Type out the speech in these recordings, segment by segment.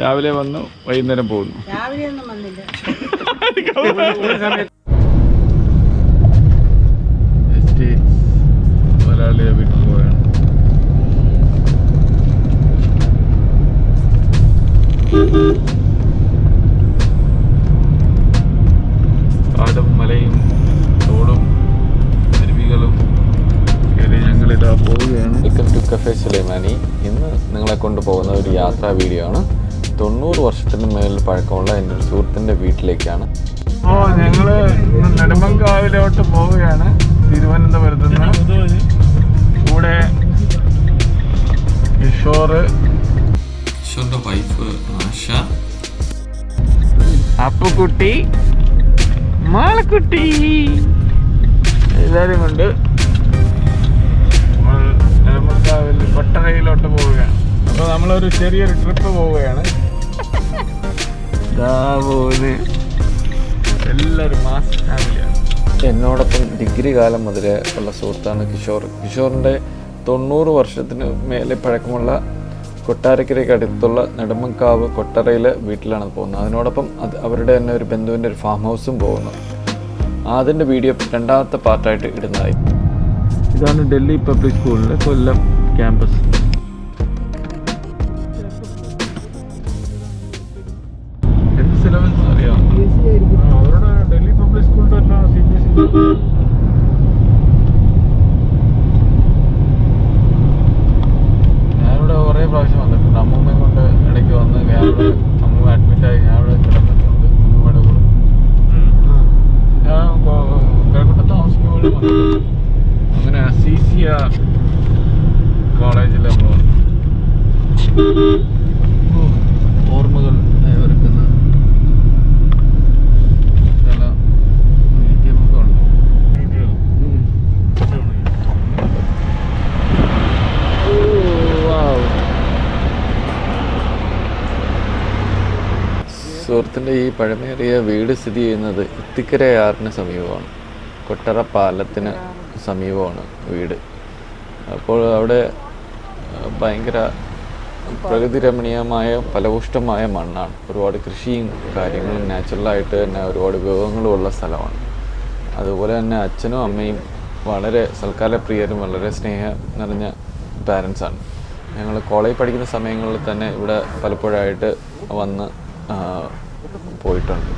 രാവിലെ വന്നു വൈകുന്നേരം പോകുന്നു. രാവിലെ ഒന്നും വന്നില്ല വീട്ടിൽ പോയാണ് കാടും മലയും തോടും അരുവികളും കയറി ഞങ്ങളിതാ പോവുകയാണ്. വെൽക്കം ടു കഫേ സുലൈമാനി ഇന്ന് നിങ്ങളെ കൊണ്ടുപോകുന്ന ഒരു യാത്രാ വീഡിയോ ആണ്. തൊണ്ണൂറ് വർഷത്തിന് മേൽ പഴക്കമുള്ള എന്റെ ഒരു സുഹൃത്തിന്റെ വീട്ടിലേക്കാണ്. ഓ ഞങ്ങൾ നെടുമ്പങ്കാവിലോട്ട് പോവുകയാണ് തിരുവനന്തപുരത്ത് നിന്ന്. കൂടെ കിഷോറ് കിഷോറിന്റെ വൈഫ് ആശ. അപ്പുക്കുട്ടി. മാളക്കുട്ടി. എല്ലാവരും കൊണ്ട് നമ്മൾ നെടുമ്പങ്കാവിൽ പട്ടണയിലോട്ട് പോവുകയാണ്. അപ്പോൾ നമ്മളൊരു ചെറിയൊരു ട്രിപ്പ് പോവുകയാണ്. ദാ പോകുന്നത് എല്ലാവരും മാസ് ഫാമിലിയാണ് എന്നോടൊപ്പം ഡിഗ്രി കാലം മുതലേ ഉള്ള സുഹൃത്താണ് കിഷോർ. കിഷോറിന്റെ തൊണ്ണൂറ് വർഷത്തിന് മേലെ പഴക്കമുള്ള കൊട്ടാരക്കരയ്ക്ക് അടുത്തുള്ള നെടുമക്കാവ് കൊട്ടറയിലെ വീട്ടിലാണ് പോകുന്നത്. അതിനോടൊപ്പം അത് അവരുടെ തന്നെ ഒരു ബന്ധുവിന്റെ ഒരു ഫാം ഹൗസും പോകുന്നു. അതിന്റെ വീഡിയോ രണ്ടാമത്തെ പാർട്ടായിട്ട് ഇടുന്നതായി. ഇതാണ് ഡൽഹി പബ്ലിക് സ്കൂളിലെ കൊല്ലം ക്യാമ്പസ് അവരുടെ ഡൽഹി പബ്ലിക് സ്കൂളിന്റെ എല്ലാം സി ബി എസ് ഞാനിവിടെ കുറേ പ്രാവശ്യം വന്നിട്ടുണ്ട് അമ്മൂമ്മയും കൊണ്ട് ഇടയ്ക്ക് വന്ന് ഞാൻ ഇവിടെ അമ്മൂമ്മ അഡ്മിറ്റായി ഞാൻ ഇവിടെ കിടന്നിട്ടുണ്ട് അമ്മൂമ്മയുടെ കൂടെ ഞാൻ കിഴക്കോട്ട് താമസിക്കുമ്പോഴും വന്നിട്ടുണ്ട് അങ്ങനെ സി സി ആർ കോളേജിൽ നമ്മൾ വന്നു. ഓ, ഓർമ്മകൾ ഏവർക്കുന്ന ചില മീഡിയമൊക്കെ ഉണ്ട് ഉം. ഓ, wow. സുഹൃത്തിന്റെ ഈ പഴമേറിയ വീട് സ്ഥിതി ചെയ്യുന്നത് ഇത്തിക്കരയാറിന് സമീപമാണ്. കൊട്ടറ പാലത്തിന് സമീപമാണ് വീട്. അപ്പോൾ അവിടെ ഭയങ്കര പ്രകൃതി രമണീയമായ ഫലപുഷ്ടമായ മണ്ണാണ്. ഒരുപാട് കൃഷിയും കാര്യങ്ങളും നാച്ചുറലായിട്ട് തന്നെ ഒരുപാട് വിഭവങ്ങളും ഉള്ള സ്ഥലമാണ്. അതുപോലെ തന്നെ അച്ഛനും അമ്മയും വളരെ സൽക്കാരപ്രിയരും വളരെ സ്നേഹം നിറഞ്ഞ പാരൻസാണ് ഞങ്ങൾ കോളേജ് പഠിക്കുന്ന സമയങ്ങളിൽ തന്നെ ഇവിടെ പലപ്പോഴായിട്ട് വന്ന് പോയിട്ടുണ്ട്.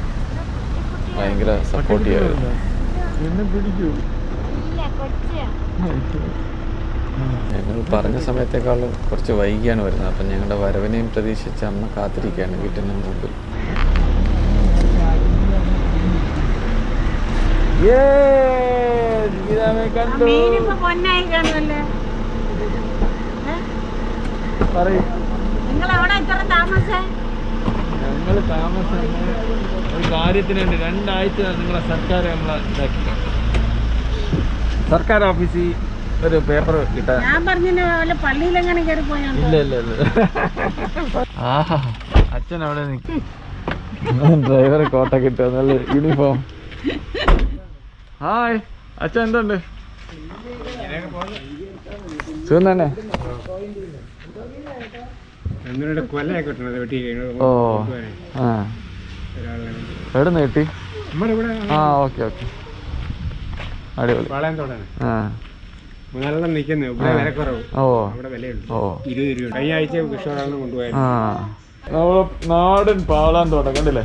ഭയങ്കര സപ്പോർട്ട് ഞങ്ങൾ പറഞ്ഞ സമയത്തേക്കാളും കുറച്ച് വൈകിയാണ് വരുന്നത്. അപ്പം ഞങ്ങളുടെ വരവിനെയും പ്രതീക്ഷിച്ച് അമ്മ കാത്തിരിക്കുകയാണ് വീട്ടിന് മുമ്പിൽ. പറയും. നിങ്ങൾ എവിടെ ഇത്ര താമസേ? ഞങ്ങൾ താമസം ഒരു കാര്യത്തിന് വേണ്ടി രണ്ടാഴ്ച നിങ്ങളെ സർക്കാർ നമ്മളെ ഇതാക്കി സർക്കാർ ഓഫീസിൽ ഒരു പേപ്പർ കിട്ടാൻ ഞാൻ പറഞ്ഞില്ല പള്ളിയിൽ എങ്ങനെ കയറി പോയാ ഇല്ല ഇല്ല ഇല്ല. ആഹാ അച്ഛൻ അവിടെ നിൽക്കും ഡ്രൈവറെ കോട്ട കിട്ടുക നല്ല യൂണിഫോം ഹായ് അച്ഛൻ എന്തുണ്ട്? സുഖം തന്നെ? ഓ ആ. എവിടെ നിന്ന് കിട്ടി? ആ ഓക്കെ ഓക്കെ. അടിപൊളി. ആ. മൂന്നാലെണ്ണം നിൽക്കുന്നത് ഇവിടെ വില കുറവ് ഓ. അവിടെ വിലയുണ്ട്. ഓ. ഇരുപത് രൂപ. കഴിഞ്ഞ ആഴ്ച കിഷോറാണ് കൊണ്ടുപോയത്. ആ. നമ്മളെ നാടൻ പാളാൻ തോട്ടം കണ്ടില്ലേ.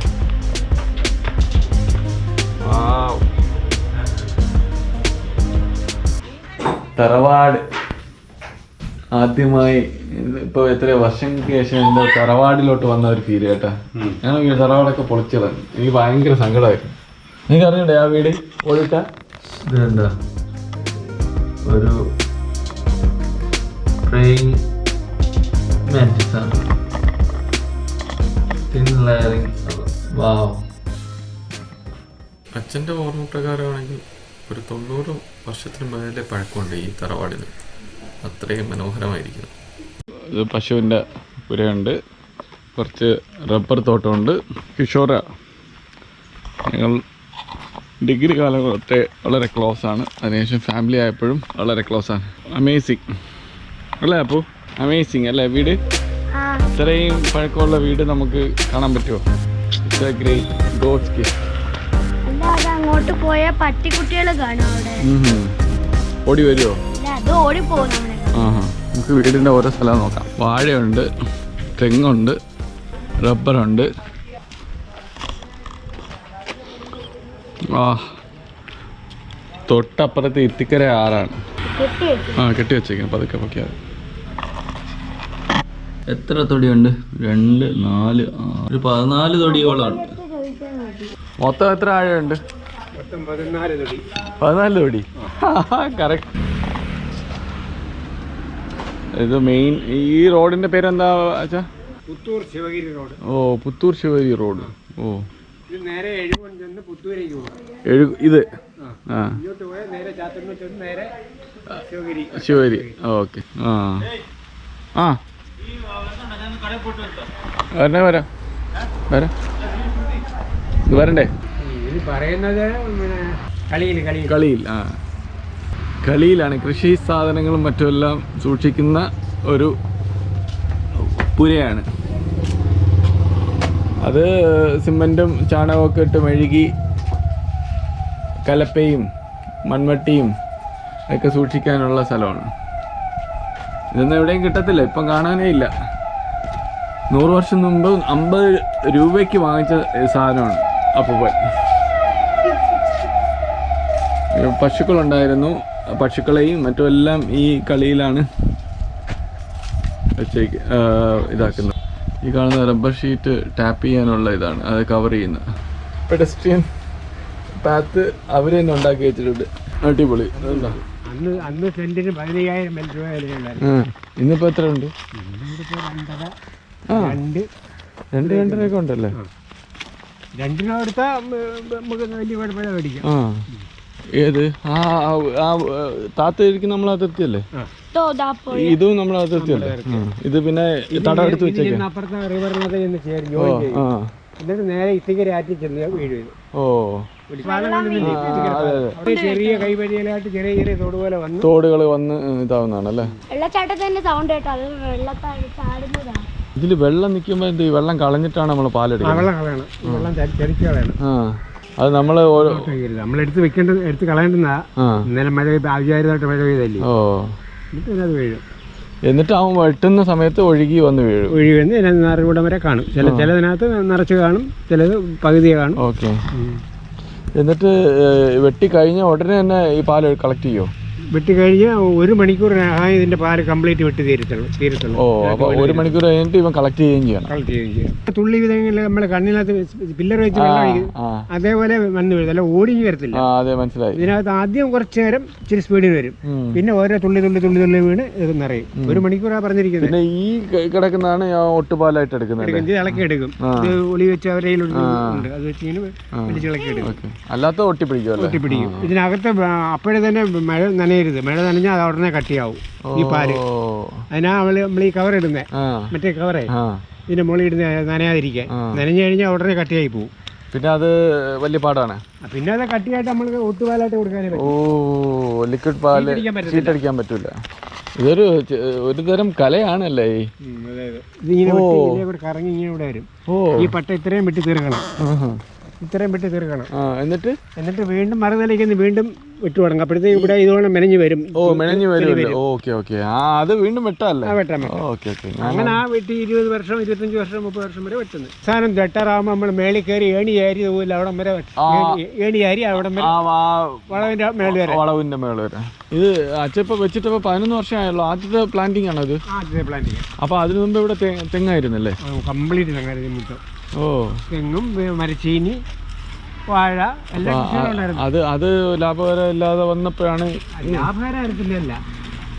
തറവാട്. ആദ്യമായി ഇപ്പൊ എത്ര വർഷങ്ങൾക്ക് ശേഷം എന്റെ തറവാടിലോട്ട് വന്ന ഒരു ഫീൽ കേട്ടാ ഞാൻ ഈ തറവാടൊക്കെ പൊളിച്ചതാണ് എനിക്ക് ഭയങ്കര സങ്കടമായിരുന്നു. നിങ്ങൾക്ക് അറിയണ്ടേ ആ വീട് ഓടിട്ട ഇതെന്താ ഒരു ട്രെയിൻ ആണ്. തിൻ ലെയറിങ് വാവ് അച്ഛന്റെ ഓർമ്മ പ്രകാരമാണെങ്കിൽ ഒരു തൊണ്ണൂറ് വർഷത്തിന് മേലെ പഴക്കമുണ്ട് ഈ തറവാടിന്. അത്രയും മനോഹരമായിരിക്കും ഇത് പശുവിന്റെ പുരയുണ്ട്. കുറച്ച് റബ്ബർ തോട്ടമുണ്ട്. കിഷോറ ഞങ്ങൾ ഡിഗ്രി കാലത്തെ വളരെ ക്ലോസ് ആണ്. അതിനുശേഷം ഫാമിലി ആയപ്പോഴും വളരെ ക്ലോസ് ആണ്. അമേസിങ് അല്ലേ അപ്പോൾ അമേസിങ് അല്ലേ വീട്? ഇത്രയും പഴക്കമുള്ള വീട് നമുക്ക് കാണാൻ പറ്റുമോ? It's a great God's gift അല്ല അത് അങ്ങോട്ട് പോയാൽ പട്ടിക്കുട്ടികൾ കാണും അവിടെ. ഓടി വരുമോ ഓടി അത് ഓടി ആഹാ നമുക്ക് വീടിന്റെ ഓരോ സ്ഥലം നോക്കാം. വാഴയുണ്ട് തെങ്ങുണ്ട് റബ്ബറുണ്ട്. ആ തൊട്ടപ്പുറത്ത് ഇത്തിക്കര ആറാണ്. കെട്ടി വെച്ചു ആ കെട്ടി വെച്ചേക്കണം പതുക്കെ പൊക്കിയാൽ എത്ര തൊടിയുണ്ട്? രണ്ട് നാല് ആറ്. ഒരു പതിനാല് തൊടിയോളം ഉണ്ട് മൊത്തം എത്ര ആഴമുണ്ട്? മൊത്തം പതിനാല് തൊടി. പതിനാല് തൊടി. കറക്റ്റ് ഇത് മെയിൻ ഈ റോഡിന്റെ പേരെന്താ അച്ഛാ? പുത്തൂർ ശിവഗിരി റോഡ്. ഓ പുത്തൂർ ശിവഗിരി റോഡ്. ഓ. ഇത് നേരെ എഴുപൻ ചെന്ന് പുത്തൂരേക്ക് പോകും എഴു ഇത്? ആ. ഇങ്ങോട്ട് പോയാൽ നേരെ ചാത്തന്നൂർ ചെന്ന് നേരെ ശിവഗിരി. ശിവഗിരി. ഓക്കെ. ആ. ആ. വരണേ വരാം. വരാം. ഇത് വരണ്ടേ? ഇത് പറയുന്നത് കളിയിൽ കളിയിൽ. കളിയിൽ ആ. കളിയിലാണ് കൃഷി സാധനങ്ങളും മറ്റുമെല്ലാം സൂക്ഷിക്കുന്ന ഒരു പുരയാണ്. അത് സിമെന്റും ചാണകമൊക്കെ ഇട്ട് മെഴുകി കലപ്പയും മൺവട്ടിയും ഒക്കെ സൂക്ഷിക്കാനുള്ള സ്ഥലമാണ്. ഇതൊന്നും എവിടെയും കിട്ടത്തില്ല ഇപ്പം കാണാനേ ഇല്ല. നൂറ് വർഷം മുമ്പ് അമ്പത് രൂപയ്ക്ക് വാങ്ങിച്ച സാധനമാണ് അപ്പൂപ്പൻ. പശുക്കളുണ്ടായിരുന്നു. പശുക്കളെയും മറ്റുമെല്ലാം ഈ കളിയിലാണ് വെച്ചേക്ക് ഇതാക്കുന്നത്. ഈ കാണുന്ന റബ്ബർ ഷീറ്റ് ടാപ്പ് ചെയ്യാനുള്ള ഇതാണ് അത് കവർ ചെയ്യുന്ന. പെഡസ്ട്രിയൻ പാത്ത് അവർ തന്നെ ഉണ്ടാക്കി വെച്ചിട്ടുണ്ട്. അടിപൊളി. ഇന്നിപ്പോ എത്ര ഉണ്ട്? രണ്ട്. രണ്ട് രണ്ടരയൊക്കെ ഉണ്ടല്ലേ? രണ്ടിനോ എടുത്താൽ നമുക്ക് വലിയ കുഴപ്പമില്ല മേടിക്കാം. ഏത്? ആ ആ- ആ താത്ത ഇരിക്കുന്ന നമ്മളെ അതിർത്തിയല്ലേ? ഇതും നമ്മൾ അതിർത്തിയല്ലേ. ഇത് പിന്നെ തടം എടുത്ത് വെച്ചേക്കാം. അപ്പുറത്തെ റിവറിനകത്ത് ചെന്ന് ചേരും ജോയിൻ ചെയ്യും. ആ. എന്നിട്ട് നേരെ ചെന്ന് വീഴും ഓ. ചെറിയ കൈവഴിയിലായിട്ട് ചെറിയ ചെറിയ തോട് പോലെ വന്ന് തോടുകൾ വന്ന് ഇതാവുന്നതാണ് അല്ലേ? വെള്ളച്ചാട്ടത്തിന്റെ സൗണ്ട് കേട്ടോ. അത് ഇതിൽ വെള്ളം നിൽക്കുമ്പോൾ എന്ത് വെള്ളം കളഞ്ഞിട്ടാണ് നമ്മൾ ആ പാലെടുക്കുന്നത് വെള്ളം കളയണം. വെള്ളം കളയണം. ആ. അത് നമ്മൾ നമ്മൾ എടുത്ത് വെക്കേണ്ടത് എടുത്ത് കളയേണ്ടുന്ന ഇന്നലെ മഴ പെയ്ത് ആവശ്യമായതായിട്ട് മഴ പെയ്തല്ലേ? ഓ. എന്നിട്ട് അത് വീഴും. എന്നിട്ട് അവൻ വെട്ടുന്ന സമയത്ത് ഒഴുകി വന്ന് വീഴും. ഒഴുകി വന്ന് നിറവിടം വരെ കാണും. ചില ചിലതിനകത്ത് നിറച്ച് കാണും ചിലത് പകുതിയെ കാണും. ഓക്കെ. എന്നിട്ട് വെട്ടി കഴിഞ്ഞ ഉടനെ തന്നെ ഈ പാൽ കളക്ട് ചെയ്യോ? വെട്ടി കഴിഞ്ഞ് ഒരു മണിക്കൂറിനകം ഇതിന്റെ പാൽ കംപ്ലീറ്റ് വെട്ടി തീരത്തുള്ളൂ തീരത്തുള്ളൂ. ഓ അപ്പോൾ ഒരു മണിക്കൂർ കഴിഞ്ഞിട്ട് ഇവൻ കളക്ട് ചെയ്യുകയും ചെയ്യണം. കളക്ട് ചെയ്യുകയും ചെയ്യും. തുള്ളി വിധങ്ങളിൽ നമ്മൾ കണ്ണിനകത്ത് പില്ലർ വെച്ച് വെള്ളം ഒഴിക്കും. ആ. അതേപോലെ വന്ന് വീഴും. അല്ല ഓടിഞ്ഞ് വരത്തില്ല. ആ അതെ മനസ്സിലായി. ഇതിനകത്ത് ആദ്യം കുറച്ച് നേരം ഇച്ചിരി സ്പീഡിൽ വരും. ഉം. പിന്നെ ഓരോ തുള്ളി തുള്ളി തുള്ളി തുള്ളി വീണ് ഇത് നിറയും. ഒരു മണിക്കൂറാ പറഞ്ഞിരിക്കുന്നത്. പിന്നെ ഈ ക- കിടക്കുന്നതാണ് ഞാൻ ഒട്ടുപാലായിട്ട് എടുക്കുന്നത് എടുക്കും ഇത് ഇളക്കി എടുക്കും. ഇത് ഒളി വെച്ച് അവരെ ഉണ്ട്. അത് വെച്ച് ഇങ്ങനെ വലിച്ച് ഇളക്കി എടുക്കും. അല്ലാത്ത ഒട്ടി പിടിക്കുമല്ലേ ഒട്ടിപ്പിടിക്കും ഇതിനകത്ത് അപ്പോഴേ തന്നെ മഴ നനയരുത് മഴ നനഞ്ഞാൽ അത് ഉടനെ കട്ടിയാവും. ഈ പാൽ. അതിനാ അവൾ നമ്മൾ ഈ കവർ ഇടുന്നേ മറ്റേ കവറേ ഇതിന്റെ മുകളിൽ ഇടുന്ന നനയാതിരിക്കാൻ. നനഞ്ഞു കഴിഞ്ഞാൽ ഉടനെ കട്ടിയായി പോകും പിന്നെ അത് വലിയ പാടാണ്. പിന്നെ അത് കട്ടിയായിട്ട് നമ്മൾ ഒട്ടുപാലായിട്ട് കൊടുക്കാനേ ഓ ലിക്വിഡ് പാൽ അടിക്കാൻ പറ്റൂല. ഇതൊരു ഒരു തരം കലയാണല്ലേ? കറങ്ങി ഇങ്ങനെ വരും. ഈ പട്ട ഇത്രയും വെട്ടി തീർക്കണം. ഇത്രയും വെട്ടി തീർക്കണം. എന്നിട്ട്? എന്നിട്ട് വീണ്ടും മറുതലേക്ക് വീണ്ടും വെട്ടു തുടങ്ങും. അപ്പോഴത്തേക്ക് ഇവിടെ ഇതുപോലെ മെനഞ്ഞു വരും. ഓ മെനഞ്ഞു വരുമല്ലോ? Okay okay. ആ അത് വീണ്ടും വെട്ടല്ലേ? Okay okay. അങ്ങനെ ആ വെട്ടി ഇരുപത് വർഷം ഇരുപത്തഞ്ച് വർഷം മുപ്പത് വർഷം വരെ വെട്ടുന്നത് സാധനം വെട്ടാറാകുമ്പോൾ നമ്മൾ മേളിൽ കയറി ഏണി ആരി പോയില്ല അവിടം വരെ. ഏണി- ആരി അവിടം വരെ. വളവിന്റെ മേളിൽ വരെ. വളവിന്റെ മേളിൽ വരെ. ഇത് അച്ഛപ്പ വെച്ചിട്ടപ്പോ പതിനൊന്ന് വർഷം ആയല്ലോ. ആദ്യത്തെ പ്ലാന്റിംഗ് ആണോ ഇത്? ആദ്യത്തെ പ്ലാന്റിംഗ് അപ്പോൾ അപ്പൊ അതിനു മുമ്പ് ഇവിടെ തെങ്ങായിരുന്നല്ലേ? കംപ്ലീറ്റ് തെങ്ങായിരുന്നു ഓ. തെങ്ങും മരച്ചീനി വാഴ എല്ലാം കൃഷികളുണ്ടായിരുന്നു അത് അത് ലാഭകരം ഇല്ലാതെ വന്നപ്പോഴാണ് ലാഭകരമായിരുന്നില്ല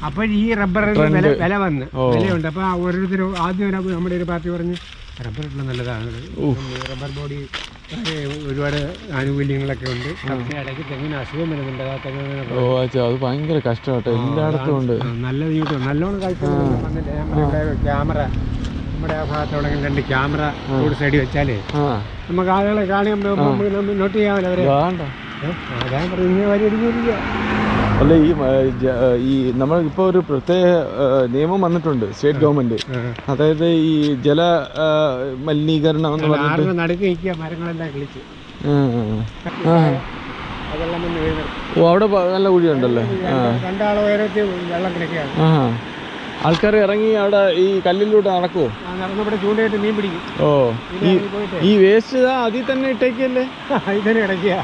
അപ്പോൾ ഈ റബ്ബർ വില വില വന്ന് വിലയുണ്ട്. അപ്പോൾ ഓരോരുത്തരും ആദ്യം നമ്മുടെ ഒരു പാർട്ടി പറഞ്ഞ് റബ്ബർ ഇട്ടുള്ള നല്ലതാണ്. റബ്ബർ ബോഡി ഒരുപാട് ആനുകൂല്യങ്ങളൊക്കെ ഉണ്ട്. ഇടയ്ക്ക് തെങ്ങിന് അസുഖം വരുന്നുണ്ട്. ഓ അച്ഛാ അത് ഭയങ്കര കഷ്ടമാട്ടോ. എല്ലായിടത്തും ഉണ്ട്. നല്ല നല്ലോണം കാഴ്ച ക്യാമറ നമ്മുടെ ആ ഭാഗത്തോടെ രണ്ട് ക്യാമറ റോഡ് സൈഡിൽ വെച്ചാലേ നമുക്ക് ആളുകളെ കാണുമ്പോൾ നമുക്ക് നോട്ട് ചെയ്യാമല്ലോ അവരെ. വേണ്ട. ഏ? അതാ വരി അടിഞ്ഞിരിക്കുക അല്ല ഈ ഈ നമ്മൾ ഇപ്പോൾ ഒരു പ്രത്യേക നിയമം വന്നിട്ടുണ്ട് സ്റ്റേറ്റ് ഗവൺമെന്റ് അതായത് ഈ ജല മലിനീകരണം എന്ന് പറഞ്ഞിട്ട്. നടുക്ക് നിൽക്കുക മരങ്ങളെല്ലാം കിളിച്ച്. അതെല്ലാം ഓ അവിടെ നല്ല കുഴിയുണ്ടല്ലേ? രണ്ടാളോ ഉയരത്തിൽ വെള്ളം കിടക്കുകയാണ്. ആൾക്കാർ ഇറങ്ങി അവിടെ ഈ കല്ലിലൂടെ നടക്കുവോ? ആ നടന്നവിടെ ചൂണ്ടയിട്ട് മീൻ പിടിക്കും. ഓ ഈ ഈ വേസ്റ്റ് അതിൽ തന്നെ ഇട്ടേക്കല്ലേ? അതിൽ തന്നെ.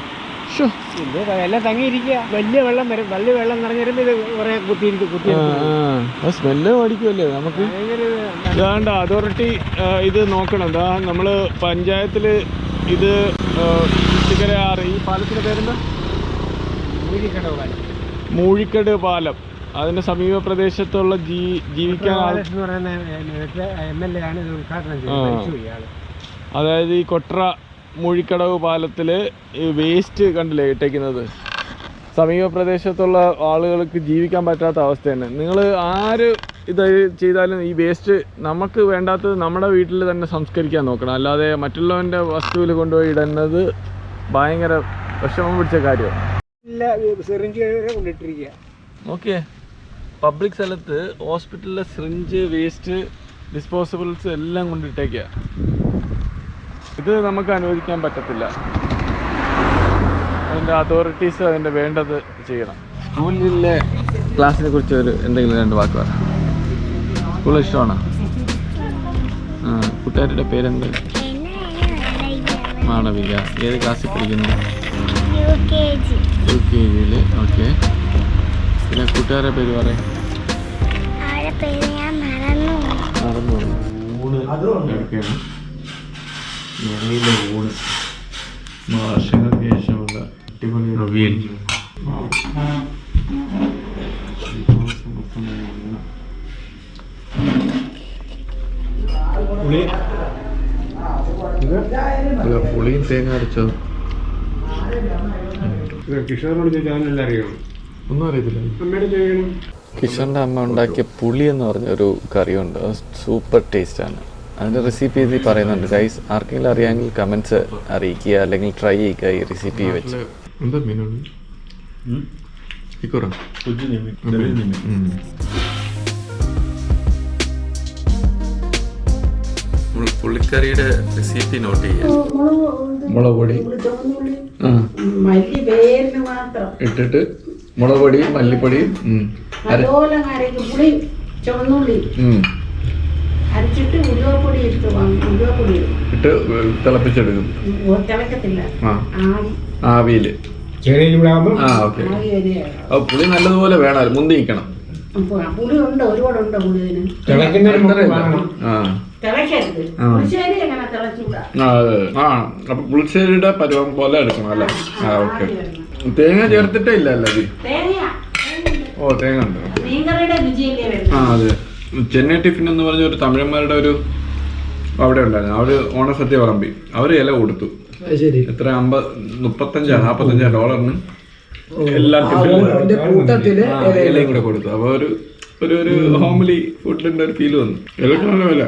ഇത് എല്ലാം തങ്ങിയിരിക്കുക. വലിയ വെള്ളം വരും. വലിയ വെള്ളം നിറഞ്ഞിരുന്നത് ഇത് കുറേ കുത്തിയിരിക്കും ആ, സ്മെല്ല് അടിക്കുമല്ലേ നമുക്ക്? ഇതാണ്ട അതോറിറ്റി ഇത് നോക്കണം. ഇതാ നമ്മൾ പഞ്ചായത്തിൽ ഇത് ചിക്കര ആറ് ഈ പാലത്തിന്റെ പേരെന്താ? മൂഴിക്കടവുകാരൻ മൂഴിക്കട് പാലം. അതിന്റെ സമീപ പ്രദേശത്തുള്ള ജീ ജീവിക്കാൻ അതായത് ഈ കൊട്ര മൂഴിക്കടവ് പാലത്തിൽ ഈ വേസ്റ്റ് കണ്ടില്ലേ ഇട്ടേക്കുന്നത്? സമീപ പ്രദേശത്തുള്ള ആളുകൾക്ക് ജീവിക്കാൻ പറ്റാത്ത അവസ്ഥയാണ് നിങ്ങൾ ആര് ഇത് ചെയ്താലും ഈ വേസ്റ്റ് നമുക്ക് വേണ്ടാത്തത് നമ്മുടെ വീട്ടിൽ തന്നെ സംസ്കരിക്കാൻ നോക്കണം. അല്ലാതെ മറ്റുള്ളവന്റെ വസ്തുവിൽ കൊണ്ടുപോയി ഇടുന്നത് ഭയങ്കര വിഷമം പിടിച്ച കാര്യമാണ്. ഇല്ല സിറിഞ്ച് കൊണ്ടിട്ടിരിക്കുക ഓക്കെ. പബ്ലിക് സ്ഥലത്ത് ഹോസ്പിറ്റലിലെ സിറിഞ്ച് വേസ്റ്റ് ഡിസ്പോസിബിൾസ് എല്ലാം കൊണ്ടിട്ടേക്കുക ഇത് നമുക്ക് അനുവദിക്കാൻ പറ്റത്തില്ല. അതിന്റെ അതോറിറ്റീസ് അതിന്റെ വേണ്ടത് ചെയ്യണം. സ്കൂളിലെ ക്ലാസ്സിനെ കുറിച്ച് ഒരു എന്തെങ്കിലും രണ്ട് വാക്ക് പറ. സ്കൂൾ ഇഷ്ടമാണോ? കൂട്ടുകാരുടെ പേരെന്ത്? മാളവിക ഏത് ക്ലാസ്സിൽ പഠിക്കുന്നു? യു കെ ജിയിൽ. ഓക്കെ. പിന്നെ കൂട്ടുകാരുടെ പേര് പറയും നടന്നു ഊണ്. ഞങ്ങളിലെ ഊണ്. വർഷങ്ങൾക്ക് ശേഷമുള്ള അടിപൊളി അവിയൽ പുളിയും തേങ്ങ അരച്ചത് കിഷോറിനോട് ചോദിച്ചാൽ അവനെല്ലാം അറിയണം ഒന്നും അറിയത്തില്ല. അമ്മയുടെ ചോദിക്കണം. കിഷോറിന്റെ അമ്മ ഉണ്ടാക്കിയ പുളി എന്ന് പറഞ്ഞ ഒരു കറിയുണ്ട്. സൂപ്പർ ടേസ്റ്റ് ആണ് അതിന്റെ റെസിപ്പി ഇതിൽ പറയുന്നുണ്ട്. ഗൈസ് ആർക്കെങ്കിലും അറിയാമെങ്കിൽ കമൻസ് അറിയിക്കുക അല്ലെങ്കിൽ ട്രൈ ചെയ്യുക ഈ റെസിപ്പി വെച്ച്. എന്താ പുള്ളിക്കറിയുടെ റെസിപ്പി നോട്ട് ചെയ്യാം. മുളക് പൊടി. ഇട്ടിട്ട് മുളക് പൊടി മല്ലിപ്പൊടി അതുപോലെ ചുവന്നുള്ളി. അരച്ചിട്ട് ഉലുവപ്പൊടി ഉലുവപ്പൊടി. ഇട്ട് തിളപ്പിച്ചെടുക്കും. തിളക്കത്തില്ല. ആ. ആവി. ആവിയിൽ ചെറിയ ചൂടാകുമ്പോൾ ആ ഓക്കെ. ആവി പുളി നല്ലതുപോലെ വേണം. മുന്തി നിൽക്കണം. പുളി ഉണ്ട്? ഒരുപാടുണ്ട് പുളി ഇതിന് ആ. അപ്പൊ പുളിശ്ശേരിയുടെ പരുവം പോലെ എടുക്കണം അല്ലേ? ആ ഓക്കെ. തേങ്ങ ചേർത്തിട്ടേ ഇല്ല അല്ലേ ഓ തേങ്ങ ഉണ്ട്. ആ അതെ. ചെന്നൈ ടിഫിൻ എന്ന് പറഞ്ഞ ഒരു തമിഴന്മാരുടെ ഒരു അവിടെ ഉണ്ടായിരുന്നു. അവർ ഓണസദ്യ പറമ്പി അവർ ഇല കൊടുത്തു. എത്ര? അമ്പത് മുപ്പത്തഞ്ചാ നാപ്പത്തഞ്ചാ ഡോളറിന്. എല്ലാ ഇലയും കൂടെ കൊടുത്തു. അപ്പൊ ഒരു ഒരു ഒരു ഹോംലി ഫുഡിന്റെ ഒരു ഫീൽ വന്നു. ഇലക്ക് നല്ല വില.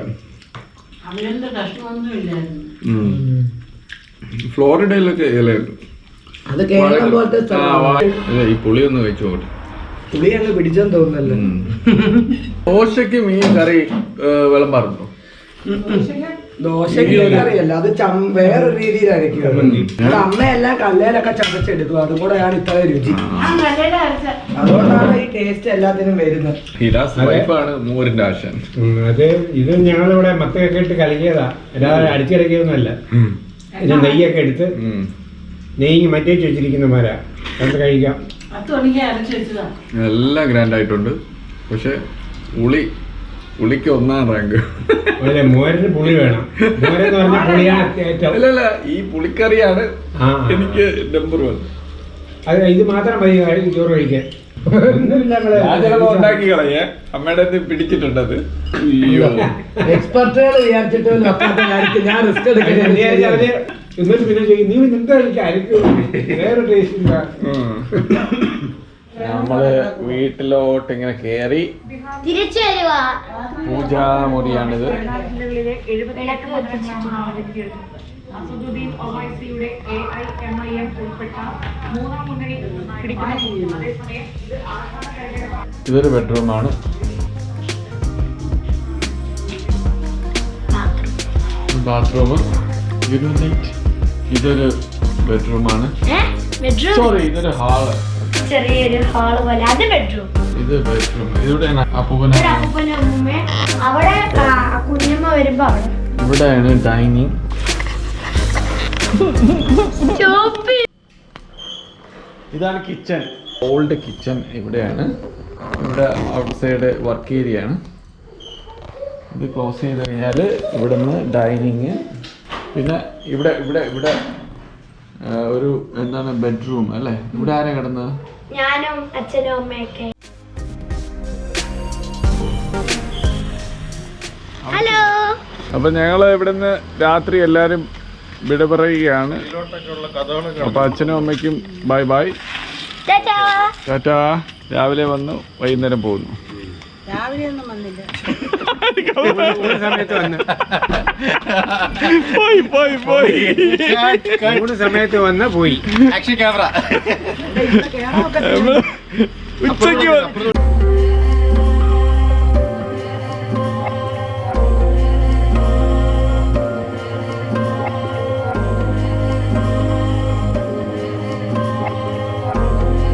ഫ്ലോറിഡയിലൊക്കെ ഇലയുണ്ട്. അത് കേരളം പോലത്തെ ഈ പുളി ഒന്ന് കഴിച്ചു നോട്ടെ പുളി അങ്ങ് പിടിച്ചെന്ന് തോന്നുന്നല്ലോ. ദോശക്ക് മീൻ കറി വിളമ്പാറുണ്ടോ? ദോശക്ക് അറിയല്ല അത് ചം- വേറെ രീതിയിലായിരിക്കും. അത് അമ്മയെല്ലാം കല്ലേലൊക്കെ ചതച്ചെടുക്കും. അതും കൂടെയാണ് ഇത്ര രുചി. അതുകൊണ്ടാണ് ഈ ടേസ്റ്റ് എല്ലാത്തിനും വരുന്നത്. മോരിന്റെ ആശാൻ ഉം, അത് ഇത് ഞങ്ങളിവിടെ മത്തൊക്കെ ഇട്ട് കലക്കിയതാ. അല്ലാതെ അടിച്ചിറക്കിയതൊന്നുമല്ല ഇത് നെയ്യൊക്കെ എടുത്ത്. നെയ്യ് മറ്റേ ചോദിച്ചിരിക്കുന്ന മര. അത് കഴിക്കാം. എല്ലാം ഗ്രാൻഡ് ആയിട്ടുണ്ട് പക്ഷെ ഉളി ഉളിക്ക് ഒന്നാം റാങ്ക്. മോരിന് പുളി വേണം. മോരെന്ന് പറഞ്ഞാൽ പുളിയാണ് ഏറ്റവും അല്ല അല്ല ഈ പുളിക്കറിയാണ് എനിക്ക് നമ്പർ വൺ. അത് ഇത് മാത്രം മതി ചോറ് കഴിക്കാൻ. ഉണ്ടാക്കി കളയേ. അമ്മയുടെ പിടിച്ചിട്ടുണ്ട് അത്. എക്സ്പെർട്ടുകൾ വിചാരിച്ചിട്ട് ഞാൻ റിസ്ക് എടുക്കുന്നത് എന്നിട്ട് പിന്നെ ചെയ്യും നീ നിന്റെ കഴിക്കാൻ എനിക്ക് വേറെ ടേസ്റ്റ് ഇല്ല. നമ്മൾ വീട്ടിലോട്ട് ഇങ്ങനെ കേറി തിരിച്ചു വരുവാ. പൂജാമുറിയാണിത് Asaduddin ഒവൈസിയുടെ A I M I M ഉൾപ്പെട്ട മൂന്നാം മുന്നണി അതേസമയം ഇതൊരു ബെഡ്റൂമാണ് ബാത്റൂം യൂണിറ്റ് ഇതൊരു ബെഡ്റൂമാണ്. ബെഡ്റൂം? സോറി ഇതൊരു ഹാൾ. ചെറിയൊരു ഹാൾ പോലെ. അത് ബെഡ്റൂം. ഇത് ബെഡ്റൂം. ഇവിടെയാണ് അപ്പൂപ്പന അവിടെ കുഞ്ഞമ്മ വരുമ്പോ അവിടെ. ഇവിടെയാണ് ഡൈനിങ്. ഇതാണ് കിച്ചൺ. ഓൾഡ് കിച്ചൺ ഇവിടെയാണ്. ഇവിടെ ഔട്ട് സൈഡ് വർക്ക് ഏരിയ ആണ് ഇത് ക്ലോസ് ചെയ്ത് കഴിഞ്ഞാൽ ഇവിടുന്ന് ഡൈനിങ്. പിന്നെ ഇവിടെ ഇവിടെ ഇവിടെ ഒരു എന്താണ് ബെഡ്റൂം അല്ലേ? ഇവിടെ ആരാ കിടന്നത്? ഞാനും അച്ഛനും അമ്മയൊക്കെ. ഹലോ. അപ്പൊ ഞങ്ങൾ ഇവിടുന്ന് രാത്രി എല്ലാരും വിട പറയുകയാണ് അപ്പൊ അച്ഛനും അമ്മയ്ക്കും ബൈ ബൈ ടാറ്റാ. ടാറ്റാ. രാവിലെ വന്നു വൈകുന്നേരം പോകുന്നു. രാവിലെ ഒന്നും വന്നില്ല. മൂന്ന് സമയത്ത് വന്ന് പോയി പോയി പോയി മൂന്ന് സമയത്ത് വന്ന് പോയി ഉച്ചയ്ക്ക് വ-